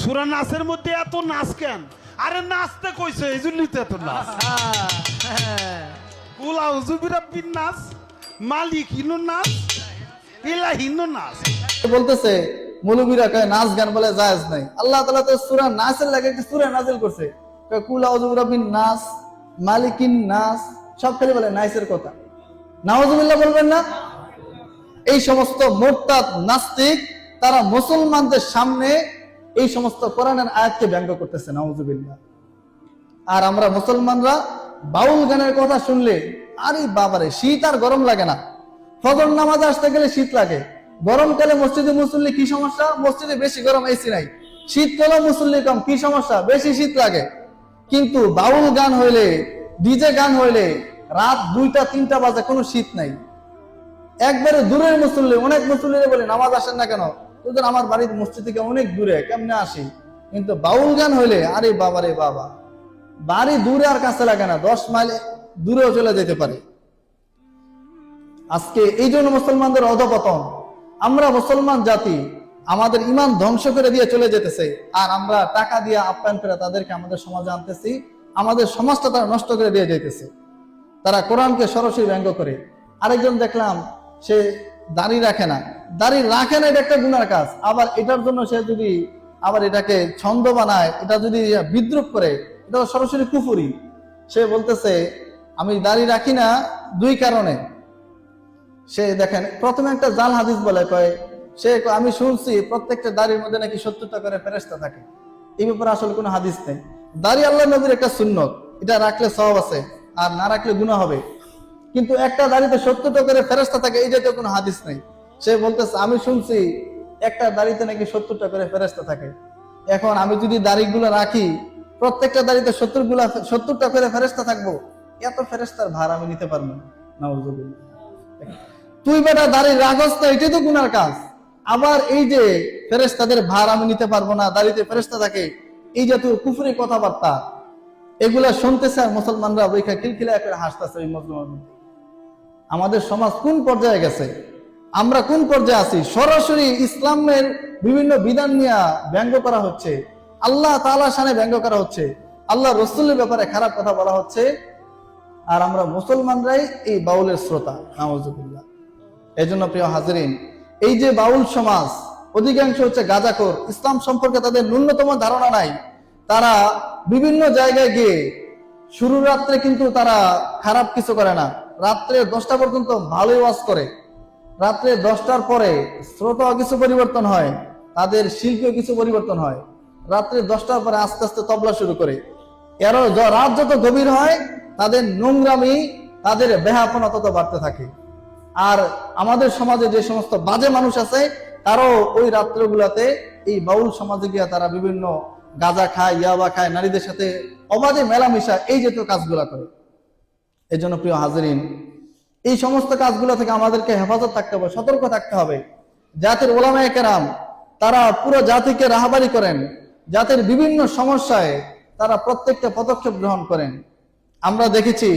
সুরা নাচের মধ্যে এত নাচ কেন? আরে নাচতে কইছে এই জন্যই তো এত নাচ। কুলা হুজুবিরা বিন নাচ মালিক হিনো নাচ ইলা হিনো নাচ বলতেছে মৌলবীরা কয় নাচ গান বলে জায়েজ নাই। আল্লাহ তাআলা তো সূরা নাসের লাগে একটা সূরা নাজিল করছে। কয় কুল আউযু বিরাব্বিন নাস মালিকিন নাস সব খালি বলে নাইসের কথা। নাউজুবিল্লাহ বলবেন না? এই সমস্ত মোরতাদ নাস্তিক তারা মুসলমানদের সামনে এই সমস্ত কোরআনের আয়াতকে ব্যঙ্গ করতেছে নাউজুবিল্লাহ। আর আমরা মুসলমানরা বাউল গানের কথা শুনলে, আরে বাবারে, শীত আর গরম লাগে না। ফজর নামাজ আসতে গেলে শীত লাগে। গরমকালে মসজিদে মুসল্লি কি সমস্যা? মসজিদে বেশি গরম এসি নাই। শীতকালে মুসল্লি কম, কি সমস্যা? বেশি শীত লাগে। কিন্তু বাউল গান হইলে ডিজে গান হইলে, রাত দুইটা, তিনটা বাজে কোনো শীত নাই। একবারে দূরের মুসল্লি, অনেক মুসল্লি বলে, নামাজ আসেন না কেন? তোদের আমার বাড়ির মসজিদ থেকে অনেক দূরে, কেমনে আসি? কিন্তু বাউল গান হইলে, আরে বাবা রে বাবা, বাড়ি দূরে আর কাছে লাগে না, দশ মাইল দূরেও চলে যেতে পারে। আজকে এই জন্য মুসলমানদের অধপতন। আমরা মুসলমান জাতি, আমাদের ইমান ধ্বংস করে দিয়ে চলে যেতেছে, আর আমরা টাকা দিয়ে আপ্যায়ন করে তাদেরকে আমাদের সমাজে আনতেছি, আমাদের সমাজটা তারা নষ্ট করে দিয়ে যেতেছে তারা কোরআনকে সরাসরি ব্যঙ্গ করে। আরেকজন দেখলাম, সে দাঁড়িয়ে রাখে না। দাড়ি রাখে না, এটা একটা গুনার কাজ। আবার এটার জন্য সে যদি আবার এটাকে ছন্দ বানায়, এটা যদি বিদ্রুপ করে এটা সরাসরি কুফুরি। সে বলতেছে, আমি দাড়ি রাখি না দুই কারণে। সে দেখেন, প্রথমে একটা জাল হাদিস বলে, কয়, সে আমি শুনছি প্রত্যেকটা দাড়ির মধ্যে নাকি সত্তরটা করে ফেরেস্তা থাকে। এই ব্যাপারে আসলে কোনো হাদিস নেই। দাড়ি আল্লাহ নবীর একটা সুন্নত। এটা রাখলে সব আছে, আর না রাখলে গুণা হবে। কিন্তু একটা দাড়িতে সত্তরটা করে ফেরেস্তা থাকে, এই জাতীয় কোনো হাদিস নেই। সে বলতেছে, আমি শুনছি একটা দাড়িতে নাকি সত্তরটা করে ফেরেস্তা থাকে। এখন আমি যদি দাড়িগুলো রাখি, প্রত্যেকটা দাড়িতে সত্তরগুলা সত্তরটা করে ফেরেস্তা থাকব। এত ফেরেস্তার ভার আমি নিতে পারব না। তুই বেটা দাড়ি রাখস এটাই তো গুনার কাজ। আবার এই যে ফেরেস্তাদের ভার আমি নিতে পারব না, দাড়িতে ফেরেস্তা থাকে, এই যে জাতীয় কুফুরি কথাবার্তা, এগুলা শুনতেছে আর মুসলমানরা বৈখা কিলকিলা করে হাসতেছে ওই মুসলমান আমাদের সমাজ কোন পর্যায়ে গেছে? আমরা কোন পর্যায়ে আছি? সরাসরি ইসলামের বিভিন্ন বিধান নিয়ে ব্যঙ্গ করা হচ্ছে। আল্লাহ তালা সানে ব্যঙ্গ করা হচ্ছে। আল্লাহ রসুলের ব্যাপারে খারাপ কথা বলা হচ্ছে। আর আমরা মুসলমানরাই এই বাউলের শ্রোতা। নাওজুবিল্লাহ এই জন্য প্রিয় হাজরিন, এই যে বাউল সমাজ, অধিকাংশ হচ্ছে গাজাখোর। ইসলাম সম্পর্কে তাদের ন্যূনতম ধারণা নাই। তারা বিভিন্ন জায়গায় গিয়ে শুরু রাত্রে কিন্তু তারা খারাপ কিছু করে না। রাত্রে দশটা পর্যন্ত ভালোই ওয়াজ করে। রাত্রে দশটার পরে স্রোত কিছু পরিবর্তন হয়, তাদের শিল্পীয় কিছু পরিবর্তন হয়। রাত্রে দশটার পরে আস্তে আস্তে তবলা শুরু করে। এরও রাত যত গভীর হয়, তাদের নোংরামি, তাদের বেহাপনা তত বাড়তে থাকে। আর আমাদের সমাজে যে সমস্ত বাজে মানুষ আছে, তারাও ওই রাত্রগুলাতে এই বাউল সমাজে গিয়া তারা বিভিন্ন গাঁজা খায়, ইয়াবা খায়, নারীদের সাথে অবাধে মেলামেশা এই জাতীয় কাজগুলা করে। এই জন্য প্রিয় হাজরিন এই সমস্ত কাজগুলো থেকে আমাদেরকে হেফাজত থাকতে হবে, সতর্ক থাকতে হবে। জাতির ওলামায়ে কেরাম, তারা পুরো জাতিকে রাহাবারি করেন। জাতির বিভিন্ন সমস্যায় তারা প্রত্যেকটা পদক্ষেপ গ্রহণ করেন। আমরা দেখেছি